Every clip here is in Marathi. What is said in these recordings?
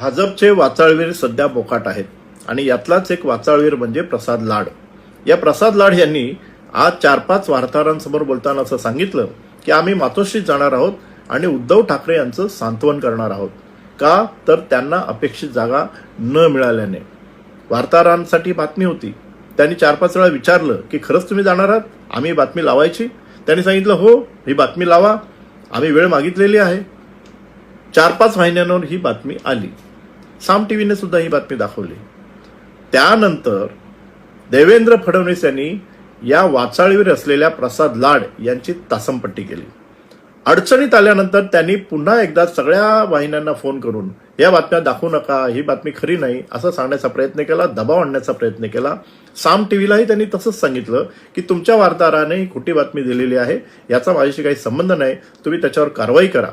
भाजपचे वाचाळवीर सध्या बोकाट आहेत. आणि यातलाच एक वाचाळवीर म्हणजे प्रसाद लाड. या प्रसाद लाड यांनी आज चार पाच वार्ताहरांसमोर बोलताना असं सांगितलं की आम्ही मातोश्रीत जाणार आहोत आणि उद्धव ठाकरे यांचं सांत्वन करणार आहोत. का? तर त्यांना अपेक्षित जागा न मिळाल्याने. वार्ताहरांसाठी बातमी होती. त्यांनी चार पाच वेळा विचारलं की खरंच तुम्ही जाणार आहात? आम्ही बातमी लावायची? त्यांनी सांगितलं हो ही बातमी लावा. आम्ही वेळ मागितलेली आहे. चार पाच महिन्यांवर ही बातमी आली. साम टी व्हीने सुद्धा ही बातमी दाखवली. त्यानंतर देवेंद्र फडणवीस यांनी या वाचाळीवर असलेल्या प्रसाद लाड यांची तासमपट्टी केली. अडचणीत आल्यानंतर त्यांनी पुन्हा एकदा सगळ्या वाहिन्यांना फोन करून या बातम्या दाखवू नका ही बातमी खरी नाही असं सांगण्याचा प्रयत्न केला दबाव आणण्याचा प्रयत्न केला. साम टीव्हीलाही त्यांनी तसंच सांगितलं की तुमच्या वार्ताहराने ही खोटी बातमी दिलेली आहे याचा माझ्याशी काही संबंध नाही तुम्ही त्याच्यावर कारवाई करा.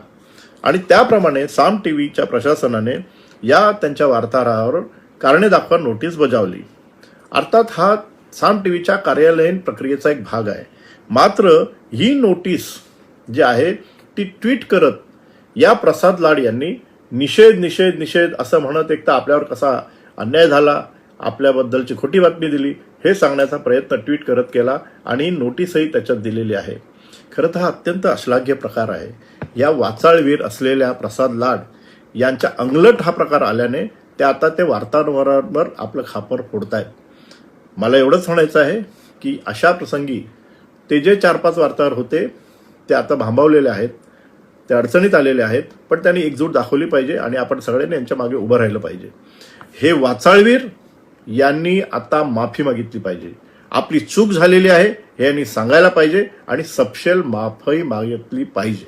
आणि त्याप्रमाणे साम टीव्हीच्या प्रशासनाने या त्यांच्या वार्ताहरावर कारणे दाखवा नोटीस बजावली. अर्थात हा साम टीव्हीच्या कार्यालयीन प्रक्रियेचा एक भाग आहे. मात्र ही नोटीस जी आहे ती ट्विट करत या प्रसाद लाड यांनी निषेध निषेध निषेध असं म्हणत एक तर आपल्यावर कसा अन्याय झाला आपल्याबद्दलची खोटी बातमी दिली हे सांगण्याचा प्रयत्न ट्विट करत केला आणि नोटीसही त्याच्यात दिलेली आहे. खरं तर हा अत्यंत अश्लाघ्य प्रकार आहे. या वाचाळवीर असलेल्या प्रसाद लाड यांच्या अंगलट हा प्रकार आल्याने ते आता ते वार्ताहरांवर आपलं खापर फोडतायत. मला एवढंच म्हणायचं आहे की अशा प्रसंगी ते जे चार पाच वार्ताहर होते ते आता भांबावलेले आहेत ते अडचणीत आलेले आहेत पण त्यांनी एकजूट दाखवली पाहिजे आणि आपण सगळ्यांनी यांच्या मागे उभं राहिलं पाहिजे. हे वाचाळवीर यांनी आता माफी मागितली पाहिजे. आपली चूक झालेली आहे हे यांनी सांगायला पाहिजे आणि सपशेल माफही मागितली पाहिजे.